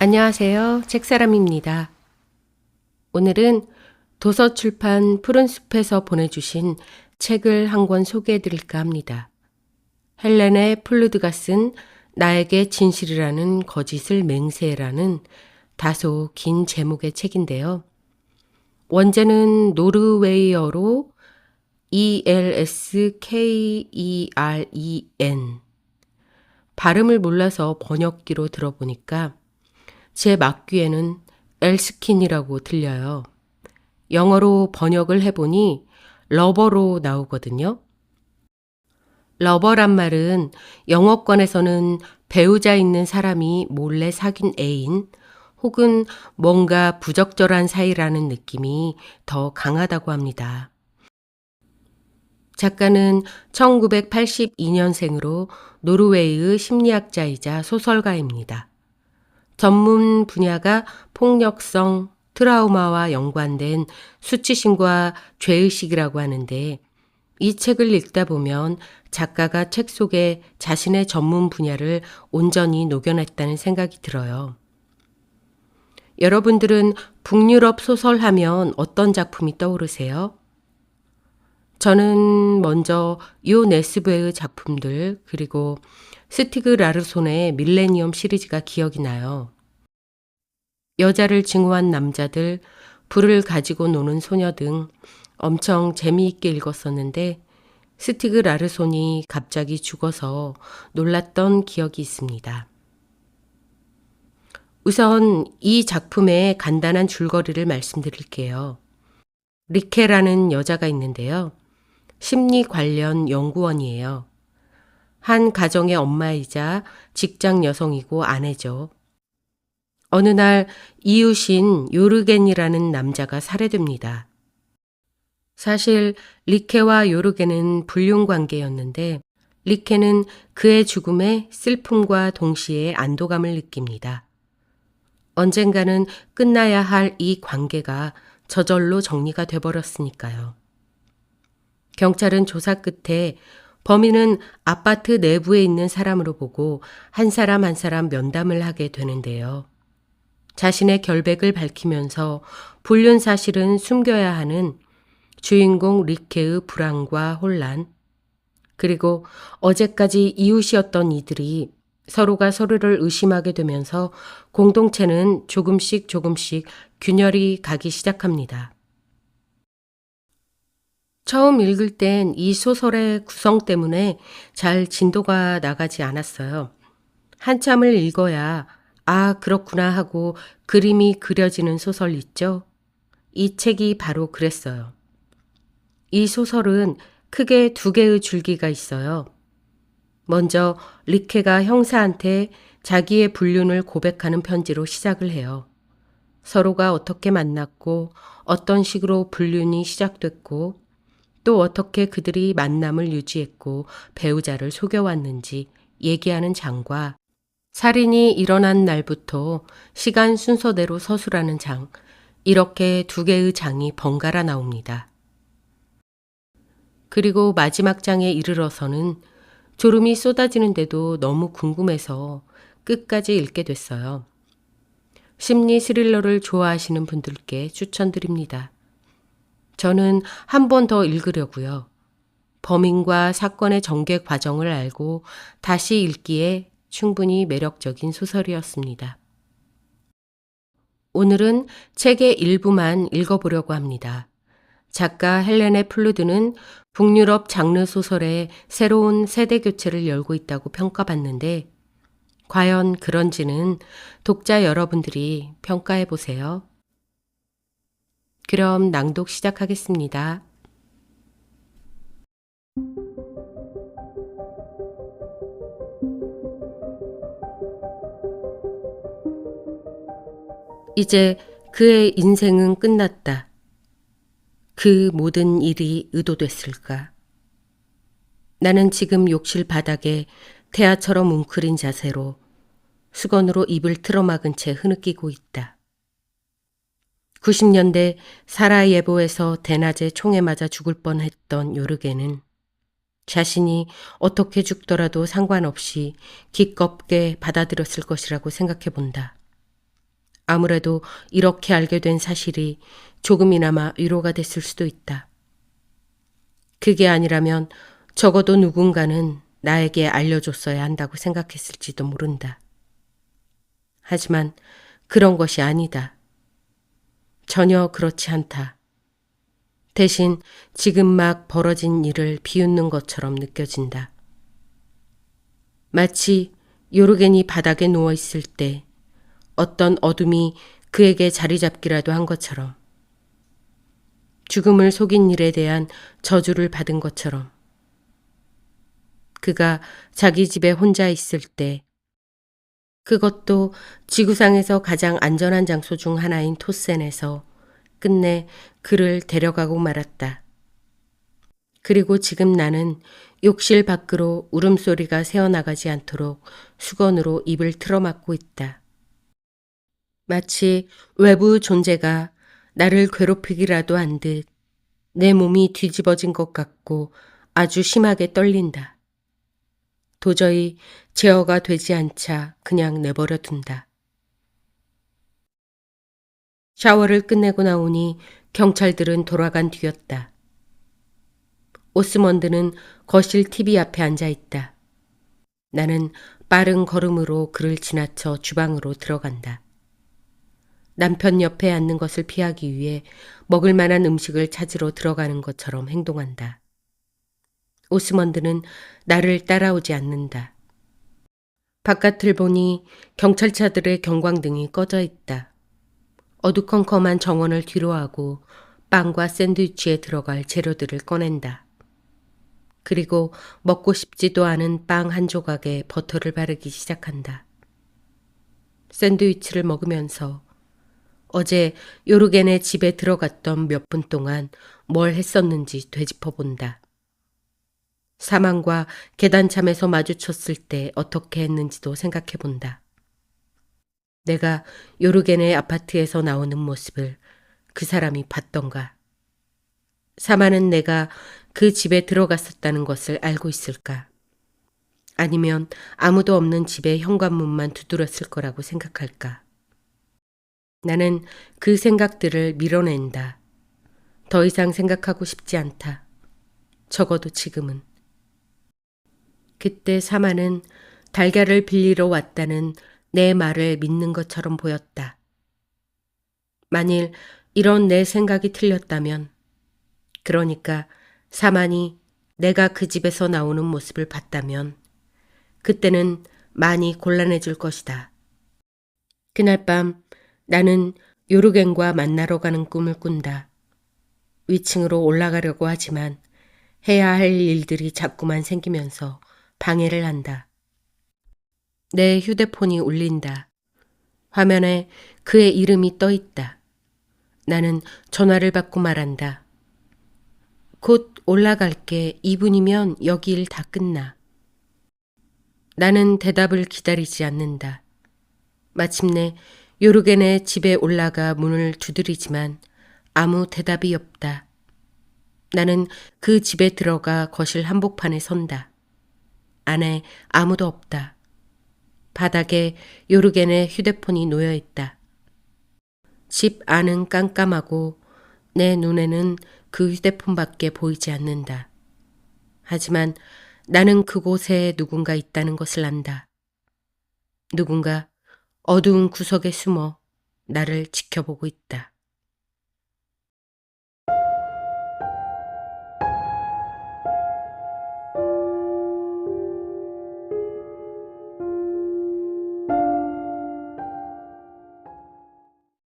안녕하세요. 책사람입니다. 오늘은 도서출판 푸른숲에서 보내주신 책을 한 권 소개해 드릴까 합니다. 헬렌의 플루드가 쓴 나에게 진실이라는 거짓을 맹세라는 다소 긴 제목의 책인데요. 원제는 노르웨이어로 E-L-S-K-E-R-E-N 발음을 몰라서 번역기로 들어보니까 제 막귀에는 엘스킨이라고 들려요. 영어로 번역을 해보니 러버로 나오거든요. 러버란 말은 영어권에서는 배우자 있는 사람이 몰래 사귄 애인 혹은 뭔가 부적절한 사이라는 느낌이 더 강하다고 합니다. 작가는 1982년생으로 노르웨이의 심리학자이자 소설가입니다. 전문 분야가 폭력성, 트라우마와 연관된 수치심과 죄의식이라고 하는데 이 책을 읽다 보면 작가가 책 속에 자신의 전문 분야를 온전히 녹여냈다는 생각이 들어요. 여러분들은 북유럽 소설 하면 어떤 작품이 떠오르세요? 저는 먼저 요 네스브의 작품들 그리고 스티그 라르손의 밀레니엄 시리즈가 기억이 나요. 여자를 증오한 남자들, 불을 가지고 노는 소녀 등 엄청 재미있게 읽었었는데 스티그 라르손이 갑자기 죽어서 놀랐던 기억이 있습니다. 우선 이 작품의 간단한 줄거리를 말씀드릴게요. 리케라는 여자가 있는데요. 심리 관련 연구원이에요. 한 가정의 엄마이자 직장 여성이고 아내죠. 어느 날 이웃인 요르겐이라는 남자가 살해됩니다. 사실 리케와 요르겐은 불륜 관계였는데 리케는 그의 죽음에 슬픔과 동시에 안도감을 느낍니다. 언젠가는 끝나야 할 이 관계가 저절로 정리가 돼버렸으니까요. 경찰은 조사 끝에 범인은 아파트 내부에 있는 사람으로 보고 한 사람 한 사람 면담을 하게 되는데요. 자신의 결백을 밝히면서 불륜 사실은 숨겨야 하는 주인공 리케의 불안과 혼란, 그리고 어제까지 이웃이었던 이들이 서로가 서로를 의심하게 되면서 공동체는 조금씩 조금씩 균열이 가기 시작합니다. 처음 읽을 땐 이 소설의 구성 때문에 잘 진도가 나가지 않았어요. 한참을 읽어야 아, 그렇구나 하고 그림이 그려지는 소설 있죠? 이 책이 바로 그랬어요. 이 소설은 크게 두 개의 줄기가 있어요. 먼저 리케가 형사한테 자기의 불륜을 고백하는 편지로 시작을 해요. 서로가 어떻게 만났고 어떤 식으로 불륜이 시작됐고 또 어떻게 그들이 만남을 유지했고 배우자를 속여왔는지 얘기하는 장과 살인이 일어난 날부터 시간 순서대로 서술하는 장, 이렇게 두 개의 장이 번갈아 나옵니다. 그리고 마지막 장에 이르러서는 졸음이 쏟아지는데도 너무 궁금해서 끝까지 읽게 됐어요. 심리 스릴러를 좋아하시는 분들께 추천드립니다. 저는 한 번 더 읽으려고요. 범인과 사건의 전개 과정을 알고 다시 읽기에 충분히 매력적인 소설이었습니다. 오늘은 책의 일부만 읽어보려고 합니다. 작가 헬렌의 플루드는 북유럽 장르 소설의 새로운 세대 교체를 열고 있다고 평가받는데 과연 그런지는 독자 여러분들이 평가해 보세요. 그럼 낭독 시작하겠습니다. 이제 그의 인생은 끝났다. 그 모든 일이 의도됐을까? 나는 지금 욕실 바닥에 태아처럼 웅크린 자세로 수건으로 입을 틀어막은 채 흐느끼고 있다. 90년대 사라예보에서 대낮에 총에 맞아 죽을 뻔했던 요르게는 자신이 어떻게 죽더라도 상관없이 기껍게 받아들였을 것이라고 생각해 본다. 아무래도 이렇게 알게 된 사실이 조금이나마 위로가 됐을 수도 있다. 그게 아니라면 적어도 누군가는 나에게 알려줬어야 한다고 생각했을지도 모른다. 하지만 그런 것이 아니다. 전혀 그렇지 않다. 대신 지금 막 벌어진 일을 비웃는 것처럼 느껴진다. 마치 요르겐이 바닥에 누워 있을 때 어떤 어둠이 그에게 자리 잡기라도 한 것처럼 죽음을 속인 일에 대한 저주를 받은 것처럼 그가 자기 집에 혼자 있을 때 그것도 지구상에서 가장 안전한 장소 중 하나인 토센에서 끝내 그를 데려가고 말았다. 그리고 지금 나는 욕실 밖으로 울음소리가 새어나가지 않도록 수건으로 입을 틀어막고 있다. 마치 외부 존재가 나를 괴롭히기라도 한 듯 내 몸이 뒤집어진 것 같고 아주 심하게 떨린다. 도저히 제어가 되지 않자 그냥 내버려 둔다. 샤워를 끝내고 나오니 경찰들은 돌아간 뒤였다. 오스먼드는 거실 TV 앞에 앉아 있다. 나는 빠른 걸음으로 그를 지나쳐 주방으로 들어간다. 남편 옆에 앉는 것을 피하기 위해 먹을 만한 음식을 찾으러 들어가는 것처럼 행동한다. 오스먼드는 나를 따라오지 않는다. 바깥을 보니 경찰차들의 경광등이 꺼져 있다. 어두컴컴한 정원을 뒤로하고 빵과 샌드위치에 들어갈 재료들을 꺼낸다. 그리고 먹고 싶지도 않은 빵 한 조각에 버터를 바르기 시작한다. 샌드위치를 먹으면서 어제 요르겐의 집에 들어갔던 몇 분 동안 뭘 했었는지 되짚어 본다. 사망과 계단참에서 마주쳤을 때 어떻게 했는지도 생각해 본다. 내가 요르겐의 아파트에서 나오는 모습을 그 사람이 봤던가. 사마는 내가 그 집에 들어갔었다는 것을 알고 있을까? 아니면 아무도 없는 집의 현관문만 두드렸을 거라고 생각할까? 나는 그 생각들을 밀어낸다. 더 이상 생각하고 싶지 않다. 적어도 지금은. 그때 사마는 달걀을 빌리러 왔다는 내 말을 믿는 것처럼 보였다. 만일 이런 내 생각이 틀렸다면, 그러니까 사만이 내가 그 집에서 나오는 모습을 봤다면, 그때는 많이 곤란해질 것이다. 그날 밤 나는 요르겐과 만나러 가는 꿈을 꾼다. 위층으로 올라가려고 하지만 해야 할 일들이 자꾸만 생기면서 방해를 한다. 내 휴대폰이 울린다. 화면에 그의 이름이 떠 있다. 나는 전화를 받고 말한다. 곧 올라갈게. 2분이면 여기 일 다 끝나. 나는 대답을 기다리지 않는다. 마침내 요르겐의 집에 올라가 문을 두드리지만 아무 대답이 없다. 나는 그 집에 들어가 거실 한복판에 선다. 안에 아무도 없다. 바닥에 요르겐의 휴대폰이 놓여 있다. 집 안은 깜깜하고 내 눈에는 그 휴대폰밖에 보이지 않는다. 하지만 나는 그곳에 누군가 있다는 것을 안다. 누군가 어두운 구석에 숨어 나를 지켜보고 있다.